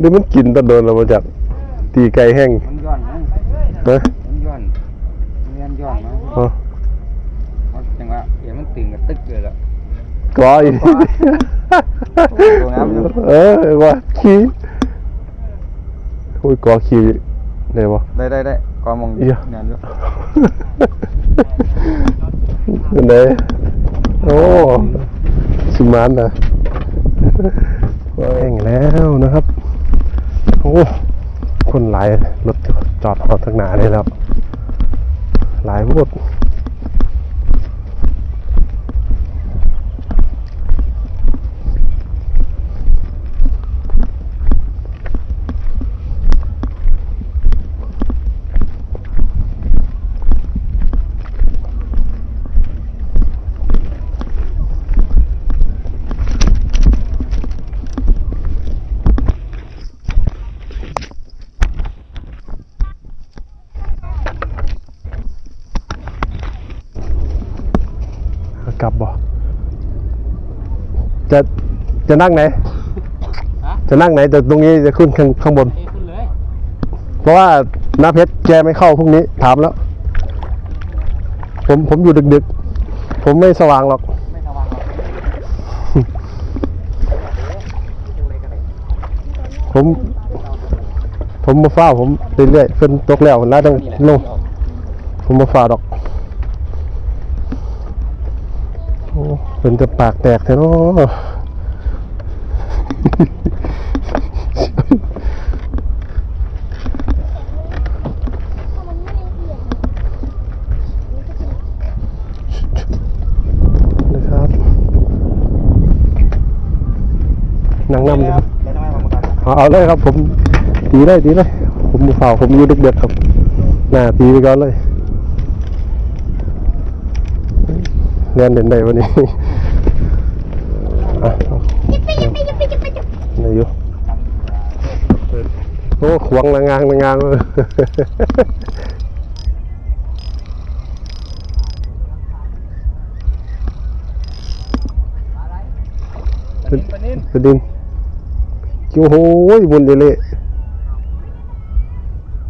ดูมันกินตะโดนเรามาจากตีไก่แห้งมันย้อนนะนะมันย้อนมันเรียนย้อนนะอ๋อเพราะจังหวะเดี๋ยวมันตึงกับตึกเลยละกออีกโดนน้ำอยู่เออว่าขี้โอ้ยกอขี้ได้ปะได้ได้ได้ก็มองเหี้ยงานอยู่อันไหนโอ้สุมานนะแห้งแล้วนะครับโอ้คนหลายรถจอดหอทักหนาเลยแล้ว หลายพดกลับบ่จะ จะนั่งไหนจะนั่งไหนแต่ตรงนี้จะขึ้นข้างข้างบนขึ้นเลยเพราะว่าน้าเพชรแกไม่เข้าพรุ่งนี้ถามแล้ว ผมผมอยู่ดึกๆ ผมไม่สว่างหรอก ไม่สว่างหรอกผม ผมมาฟ้าผมเรื่อยๆเพิ่นตกแล้วแล้วต้องลงผมมาฟ้าดอกโอ้เป็นจะปากแตกแท้เนาะ นะครับนั่งนำนะครับแล้วทำไมผมกันเอาเอาเลยครับ ผมตีเลยตีเลยผมมือเปล่าผมอยู่เด็กๆครับหน้าตีไปก่อนเลยเรียนเด่นได้วันนี้อะเอาไหนอยู่ โอ้ขวางละงางละงางเลยปนินปนินสดินโอ้โหบุญเดเละ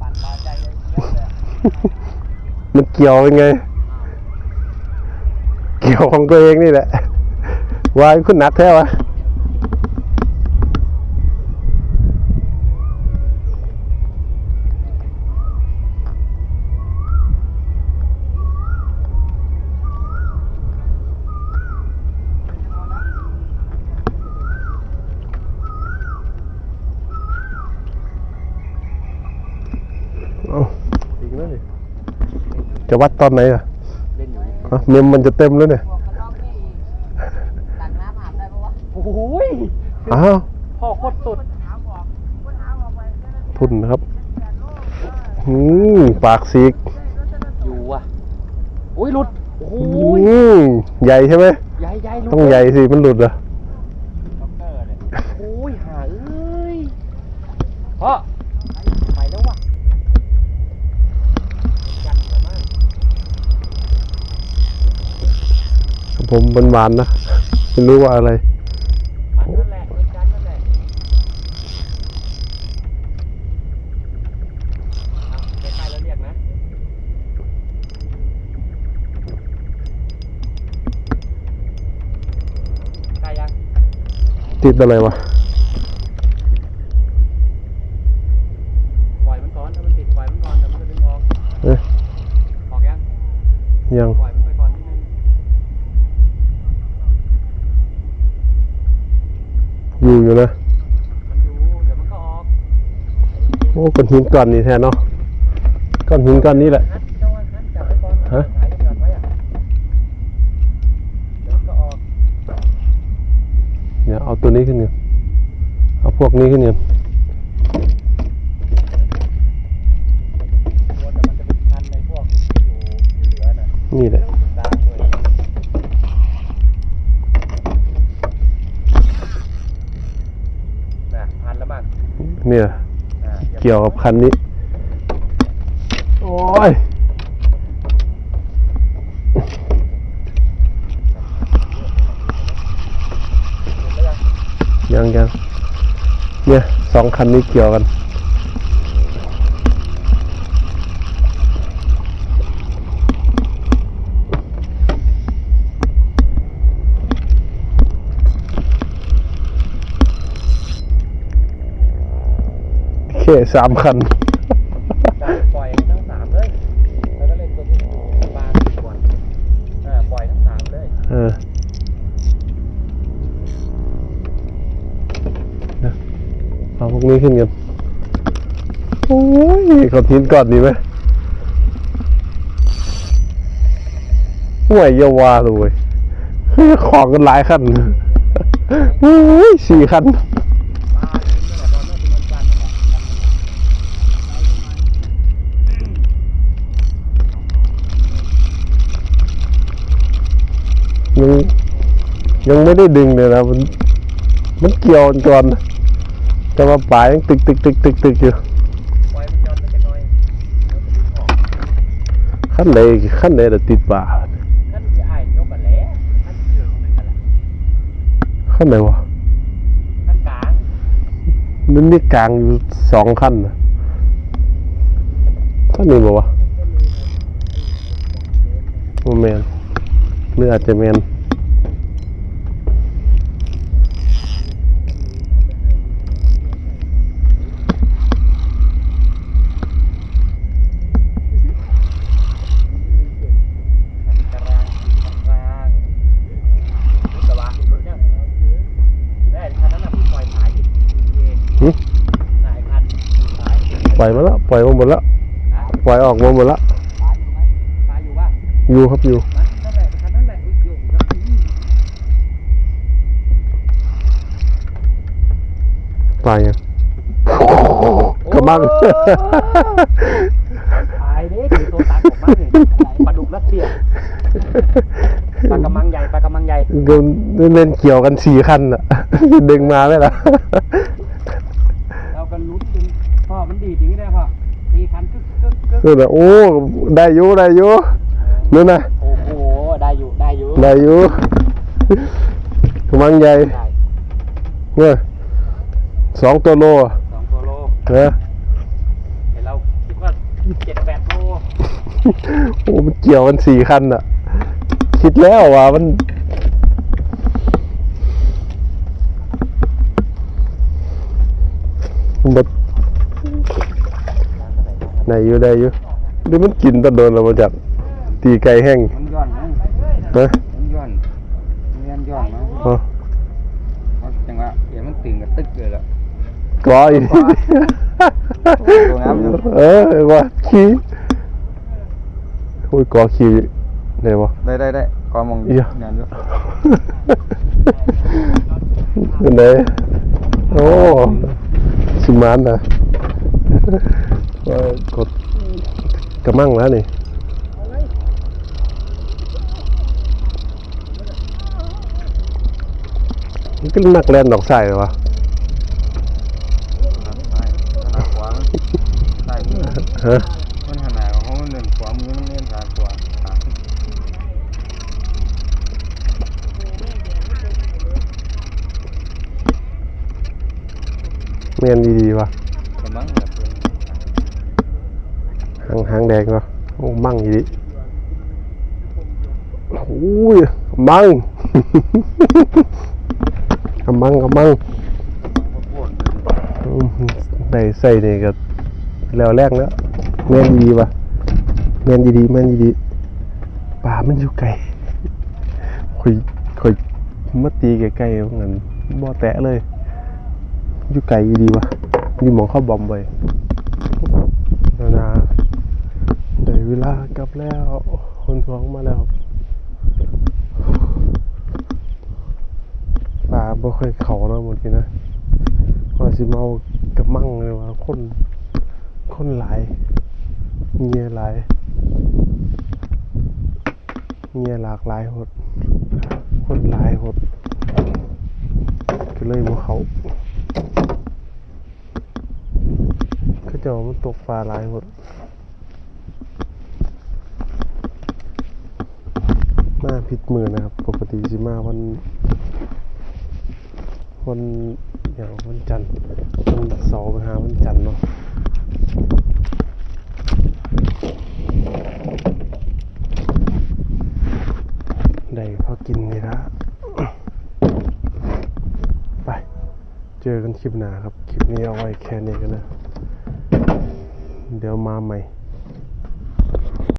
ปั่นปลาใจเลยเยอะเลยมันเกี่ยวยังไง เกี่ยวของตัวเองนี่แหละวายคุณหนักแท้วะ จะวัดตอนไหนอะเล่นอยู่อะเมมมันจะเต็มแล้วเนี่ยตักน้ำอาบได้ปะวะโอ้ยอ้าว พ่อโคตรสุด ทุนนะครับอืมปากสีกอยู่อะโอ้ยหลุด โอ้อืยมใหญ่ใช่ไหม ใหญ่ใหญ่หลุดต้องใหญ่สิ มันหลุดเหรอ โอ้ยหาเอ้ยพ่อ ผมหวานๆนะไม่รู้ว่าอะไรมันนั่นแหละ อยู่อยู่นะมันอยู่เดี๋ยวมันก็ออกโอ้ก้อนหินก้อนนี้แท้เนาะก้อนหินก้อนนี้แหละ นัดเจ้าวันนัดจับไว้ก่อนฮะ ถ่ายกันก่อนไว้อะเดี๋ยวมันก็ออก เนี่ยเอาตัวนี้ขึ้นกันเอาพวกนี้ขึ้นกัน ตัวแต่มันจะเป็นพันในพวกที่อยู่ที่เหลือน่ะ นี่แหละ ดางด้วยน่ะพันแล้วมั้ง เนี่ยเกี่ยวกับคันนี้ โอ้ยยังยังเนี่ยสองคันนี้เกี่ยวกัน สามคัน ปล่อยทั้งสามเลย แล้วก็เล่นตัวที่บางกว่าอ่าปล่อยทั้งสามเลยเออเดี๋ยวเอาพวกนี้ขึ้นกันโอ้ยเขาทิ้งก่อนดีไหมห่วยเยาวาเลยเฮ้ยของกันหลายคันโอ้ยสี่คัน ยังไม่ได้ดึงเลยนะมันมันเกี่ยวก่อนนะแต่ว่าปลายยังตึกตึกตึกตึกตึกอยู่ปล่อยมันย้นไปจะน้อยขั้นใดขั้นจะติดป่านั่นไอ้ยกกันวะขั้นไหนวะท่านกลางมันมีกลางอยู่สองขั้นนะขั้นนี้บอกวะโมเมนหรืออาจจะเมน ปล่อยมาแล้วปล่อยมาหมดแล้วอะปล่อยออกมาหมดแล้วปลาอยู่ไหมปลาอยู่ป่ะอยู่ครับอยู่นั่นแหละคันนั้นแหละอุ๊ยเกี่ยวอยู่แล้วอืมปล่อยยังกระมังตายเด้คือตัวตักออกมาเนี่ยปลาดุกรัสเซียปลากระมังใหญ่ปลากระมังใหญ่ก็เล่นเกี่ยวกันสี่คันอะดึงมาไหมล่ะ เรากันลุ้นจนพ่อมัน ดีดอย่างนี้ได้พ่อตีคันกึกกึกกึกนู่นน่ะโอ้ ได้อยู่ได้อยู่นู่นนะโอ้โห ได้อยู่ ได้อยู่ ได้อยู่กำลังใหญ่ได้เนี่ยสองตัวโลอะสองตัวโลนะเห็นเราคิดว่าเจ็ดแปดโลโอ้มันเกี่ยวกันสี่คันอะคิดแล้วว่ามันมันแบบ ได้อยู่ได้อยู่เดี๋ยวมันกินตะโดนเรามาจากตีไก่แห้งมันย้อนนะนะมันย้อนมันย้อนย้อนนะอ๋อเพราะจังหวะเดี๋ยวมันตึงกับตึกเลยละกออีกโดนน้ำอยู่เออว่าขี้โอ้ยกอขี้ไหนวะได้ได้ได้กอมองเหี้ยงานอยู่เป็นไงโอ้สิมานนะ ว่ากดกระมังแล้วนี่มันก็นักแล่นดอกใส่เหรอวะขวาใต้มือฮะมันขนาดของมันเดินขวามือมันเล่นขาขวาขาเมียนดีๆวะกำลังแบบเพิ่น หางหางแดงวะโอ้มั่งดีโอ้ยมั่งกำมังกำมังเขาปวดอืมได้ใส่เนี่ยก็แล้วแรกแล้วแม่นดีป่ะแม่นดีแม่นดีป่ามันอยู่ไกลคอยคอยมาตีไกลๆว่างั้นบ่แตะเลย อยู่ไกลดีป่ะอยู่มองเข้าบอมไปนานาได้ เวลากลับแล้ว คนท้องมาแล้วป่าบ่เคยเขาแล้วหมดทีนะว่าสิเมากับมั่งเลยว่าคนคนหลายเงียหลายเงียหลากหลายหด คนหลายหดก็เลยมาเขาก็จะมันตกปลาหลายหด มา ผิดมือนะครับ ปกติสิมาวันวันอย่างวันจันทร์เสาร์ไปหาวันจันทร์เนาะได้พอกินนี่ละไป เจอกันคลิปหน้าครับ คลิปนี้เอาไว้แค่นี้กันนะ เดี๋ยวมาใหม่